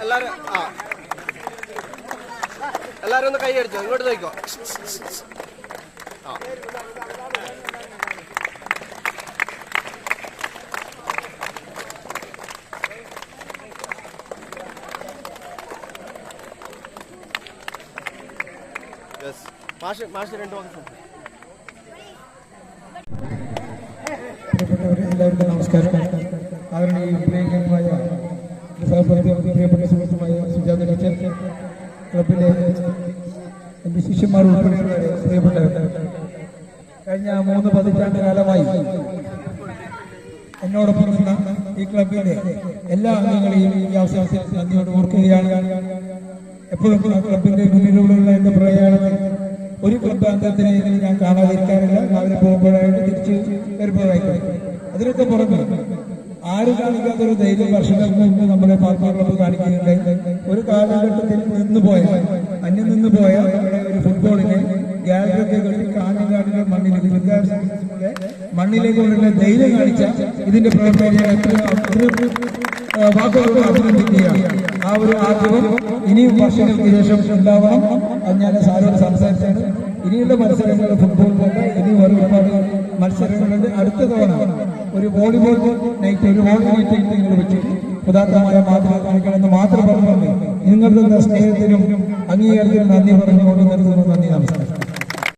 എല്ലാരും ആ. എല്ലാരും ഒന്ന് കൈ അടിച്ചോ ഇങ്ങോട്ട് നോക്കോ ആ. മാഷ് മാഷ് രണ്ടു വാക്ക് എല്ലാവർക്കും നമസ്കാരം. ആദരണീയ പ്രിയങ്കരമായ പ്രിയപ്പെട്ട സുഹൃത്തുമായ സുജാത ടീച്ചർ ക്ലബിലെ എന്റെ ശിഷ്യന്മാർ ഉൾപ്പെടെയുള്ളവരെ പ്രിയപ്പെട്ട കഴിഞ്ഞ മൂന്ന് പതിറ്റാണ്ട് കാലമായി എന്നോടൊപ്പം ഈ ക്ലബിലെ എല്ലാ അംഗങ്ങളെയും ഈ അവസരത്തിൽ നന്ദിയോട് ഓർക്കുകയാണ്. എപ്പോഴും ക്ലബിന്റെ മുന്നിലൂടെയുള്ള എന്റെ പ്രയാണത്തിൽ ഒരു ക്ലബ് അംഗത്തിനെ ഞാൻ കാണാതിരിക്കാറില്ല. രാവിലെ പോകുമ്പോഴായിട്ട് തിരിച്ച് വരുമ്പോഴായിട്ട് അതിനൊക്കെ പുറമെ ആരും കാണിക്കാത്തൊരു ധൈര്യം വർഷങ്ങൾക്ക് മുമ്പ് നമ്മുടെ പാർട്ടി കാണിക്കുന്നുണ്ട്? ഒരു കാലഘട്ടത്തിൽ നിന്ന് പോയ അന്യം നിന്ന് പോയ നമ്മുടെ ഒരു ഫുട്ബോളിനെ ഗാലറിയൊക്കെ കെട്ടി കാഞ്ഞങ്ങാടിന്റെ മണ്ണിലേക്ക് വിദ്യാർത്ഥികളുടെ മണ്ണിലേക്ക് കൊണ്ടുള്ള ധൈര്യം കാണിച്ച ഇതിന്റെ പ്രവർത്തനം അഭിനന്ദിക്കുകയാണ്. ആ ഒരു ആഗ്രഹം ഇനിയും വർഷങ്ങൾക്ക് ശേഷം ഉണ്ടാവണം. അത് ഞാൻ സാറോട് സംസാരിച്ചാണ്. ഇനിയുള്ള മത്സരങ്ങൾ ഫുട്ബോൾ പോലെ ഇനിയും ഒരുപാട് മത്സരങ്ങളുണ്ട്. അടുത്ത തവണ ഒരു വോളിബോൾ നൈറ്റ് ഒരു വോളി നൈറ്റ് നിങ്ങൾ വെച്ചു ഉദാത്തമായ മാതൃക കാണിക്കണമെന്ന് മാത്രം പറഞ്ഞുകൊണ്ട് നിങ്ങളുടെ സ്നേഹത്തിനും അംഗീകാരത്തിനും നന്ദി പറഞ്ഞുകൊണ്ട് നിർത്തുന്നു. നന്ദി നമസ്കാരം.